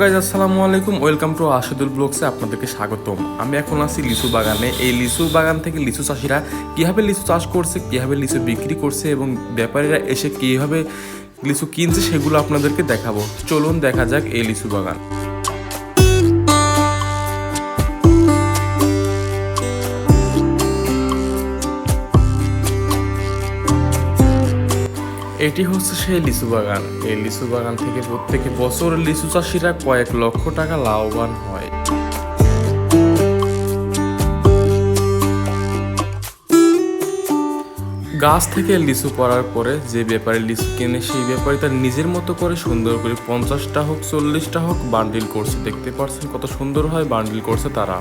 Guys আসসালামু আলাইকুম। Welcome to আশুদুল ব্লগসে আপনাদেরকে স্বাগতম। আমি এখন আছি লিচু বাগানে। এই লিচু বাগান থেকে লিচু চাষিরা কীভাবে লিচু চাষ করছে, কীভাবে লিচু বিক্রি করছে এবং ব্যাপারীরা এসে কীভাবে লিচু কিনছে সেগুলো আপনাদেরকে দেখাবো। চলুন দেখা যাক এই লিচু বাগান। এটি হচ্ছে সেই লিচু বাগান। এই লিচু বাগান থেকে প্রত্যেকে বছর লিচু চাষিরা কয়েক লক্ষ টাকা লাভবান হয়। গাছ থেকে লিচু পড়ার পরে যে ব্যাপারে লিচু কিনে সেই ব্যাপারে তার নিজের মতো করে সুন্দর করে পঞ্চাশটা হোক, চল্লিশটা হোক বান্ডিল করছে। দেখতে পাচ্ছেন কত সুন্দর হয় বান্ডিল করছে তারা।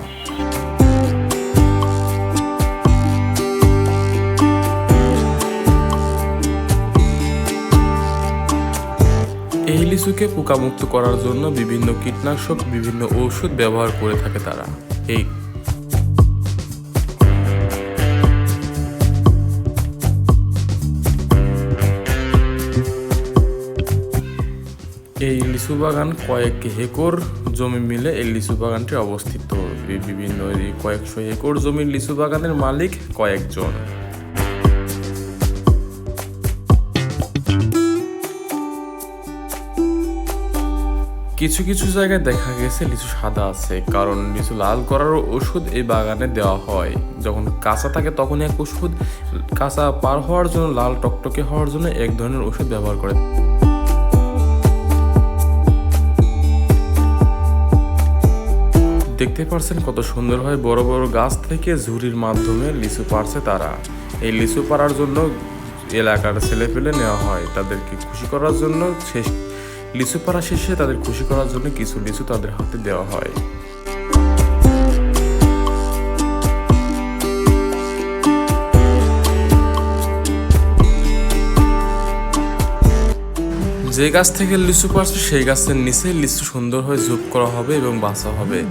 এই লিচুকে পোকামুক্ত করার জন্য বিভিন্ন কীটনাশক, বিভিন্ন ঔষধ ব্যবহার করে থাকে তারা। এই এই লিচু বাগান কয়েক হেকর জমি মিলে এই লিচু বাগানটি অবস্থিত। বিভিন্ন কয়েকশো একর জমির লিচু বাগানের মালিক কয়েকজন। কিছু কিছু জায়গায় দেখা গেছে লিচু সাদা আছে, কারণ লিচু লাল করার ওষুধ এই বাগানে দেওয়া হয়। যখন কাঁচা থাকে তখন এক ওষুধ, কাঁচা পার হওয়ার জন্য, লাল টকটকে হওয়ার জন্য এক ধরনের ওষুধ ব্যবহার করে। দেখতে পারছেন কত সুন্দর হয় বড় বড় গাছ থেকে ঝুড়ির মাধ্যমে লিচু পারছে তারা। এই লিচু পাড়ার জন্য এলাকার ছেলে পেলে নেওয়া হয়, তাদেরকে খুশি করার জন্য শেষ লিচু পাড়া শেষে তাদের খুশি করার জন্য কিছু লিচু তাদের হাতে দেওয়া হয়। যে গাছ থেকে লিচু পারছে সেই গাছের নিচে লিচু সুন্দর হয়ে ঝুপ করা হবে এবং বাঁচা হবে।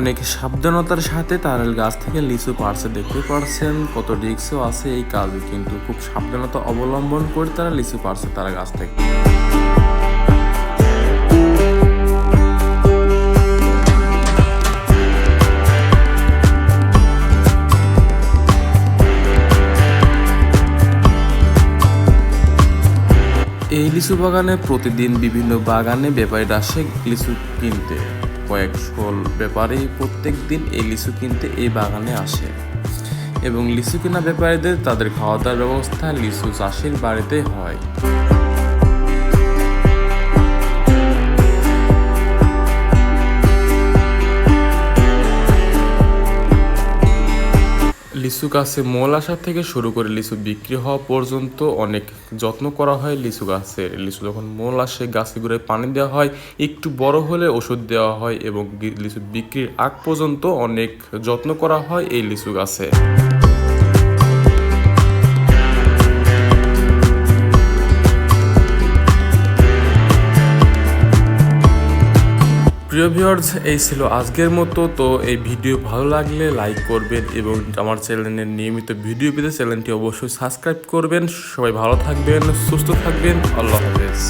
অনেক সাবধানতার সাথে তার গাছ থেকে লিচু পারছে দেখতে পারছেন কত রিক্সও আছে এই কাজে, কিন্তু খুব সাবধানতা অবলম্বন করে তারা লিচু পারছে তারা গাছ থেকে। এই লিচু বাগানে প্রতিদিন বিভিন্ন বাগানে ব্যাপারীরা আসে লিচু কিনতে। কয়েকশো ব্যাপারী প্রত্যেক দিন এই লিচু কিনতে এই বাগানে আসে। এবং লিচু কেনা ব্যাপারীদের তাদের খাওয়া দাওয়ার ব্যবস্থা লিচু চাষের বাড়িতে হয়। লিচু গাছে মোল আসা থেকে শুরু করে লিচু বিক্রি হওয়া পর্যন্ত অনেক যত্ন করা হয় লিচু গাছের লিচু যখন মোল আসে, গাছে গুঁড়ায় পানি দেওয়া হয়, একটু বড় হলে ওষুধ দেওয়া হয় এবং লিচু বিক্রির আগ পর্যন্ত অনেক যত্ন করা হয় এই লিচু গাছে। প্রিয় ভিউয়ার্স, এই ছিল আজকের মতো। তো এই ভিডিও ভালো লাগলে লাইক করবেন এবং আমার চ্যানেলের নিয়মিত ভিডিও পেতে চ্যানেলটি অবশ্যই সাবস্ক্রাইব করবেন। সবাই ভালো থাকবেন, সুস্থ থাকবেন। আল্লাহ হাফেজ।